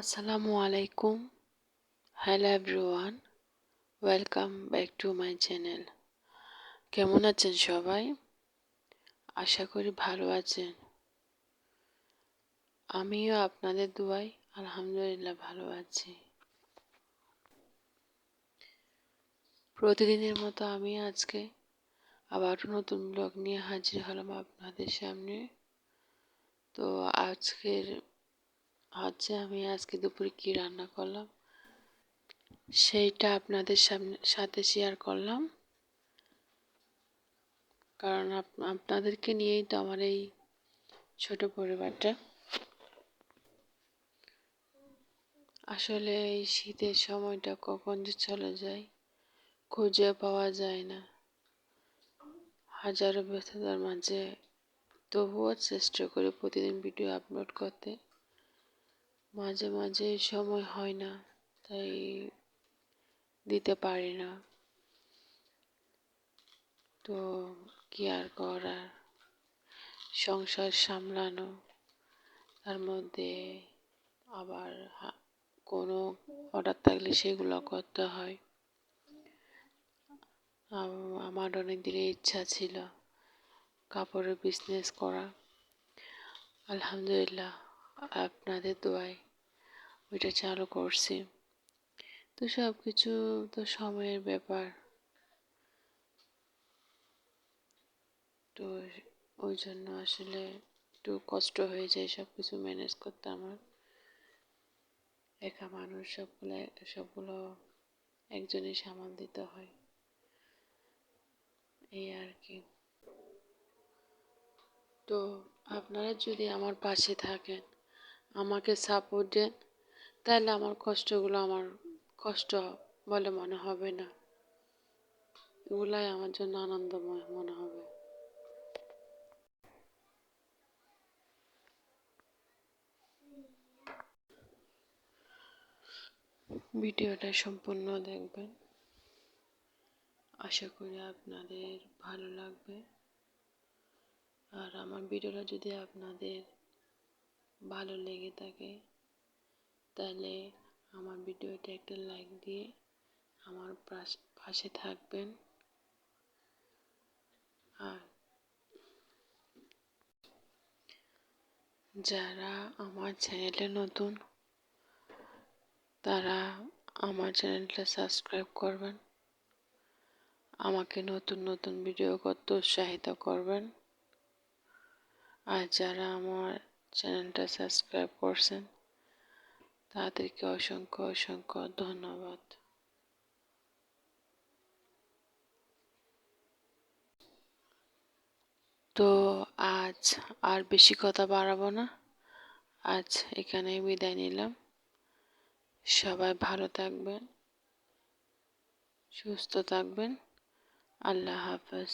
আসসালামু আলাইকুম hello everyone welcome back to my channel কেমন আছেন সবাই? আশা করি ভালো আছেন। আমিও আপনাদের দুয়াই আলহামদুলিল্লাহ ভালো আছি। প্রতিদিনের মতো আমি আজকে আবার নতুন ব্লগ নিয়ে হাজির হলাম আপনাদের সামনে। তো আজকের হচ্ছে আমি আজকে দুপুরে কি রান্না করলাম? সেইটা আপনাদের সামনে, সাথে শেয়ার করলাম। কারণ আপনাদেরকে নিয়েই তো আমার এই ছোট পরিবারটা। আসলে এই শীতের সময়টা কখন যে চলে যায়, খুঁজে পাওয়া যায় না। হাজারো ব্যস্ততার মাঝে তবুও চেষ্টা করি প্রতিদিন ভিডিও আপলোড করতে। মাঝে মাঝে সময় হয় না, তাই দিতে পারি না। তো কি আর করার? সংসার সামলানো, তার মধ্যে আবার কোনো অর্ডার থাকলে সেগুলো করতে হয়। আমার অনেক দিনের ইচ্ছা ছিল কাপড়ের বিজনেস করা। আলহামদুলিল্লাহ, আপনাদের দোয়ায়। ওইটা চালু করছি। তো সব কিছু তো সময়ের ব্যাপার। তো ওই জন্য আসলে একটু কষ্ট হয়ে যায় সব কিছু ম্যানেজ করতে আমার। একা মানুষ সবগুলো সবগুলো একজনই সামাল দিতে হয়। এই আর কি। তো আপনারা যদি আমার পাশে থাকেন, আমাকে সাপোর্ট দেন তাহলে আমার কষ্টগুলো আমার কষ্ট বলে মনে হবে না। এগুলাই আমার জন্য আনন্দময় মনে হবে। ভিডিওটা সম্পূর্ণ দেখবেন। আশা করি আপনাদের ভালো লাগবে। আর আমার ভিডিওটা যদি আপনাদের ভালো লেগে থাকে তাহলে আমার ভিডিওটা একটা লাইক দিয়ে আমার পাশে থাকবেন। আর যারা আমার চ্যানেলে নতুন, তারা আমার চ্যানেলটা সাবস্ক্রাইব করবেন। আমাকে নতুন নতুন ভিডিও করতে উৎসাহিত করবেন। আর যারা আমার চ্যানেলটা সাবস্ক্রাইব করছেন তাদেরকে অসংখ্য অসংখ্য ধন্যবাদ। তো আজ আর বেশি কথা বাড়াবো না। আজ এখানে বিদায় নিলাম। সবাই ভালো থাকবেন, সুস্থ থাকবেন। আল্লাহ হাফেজ।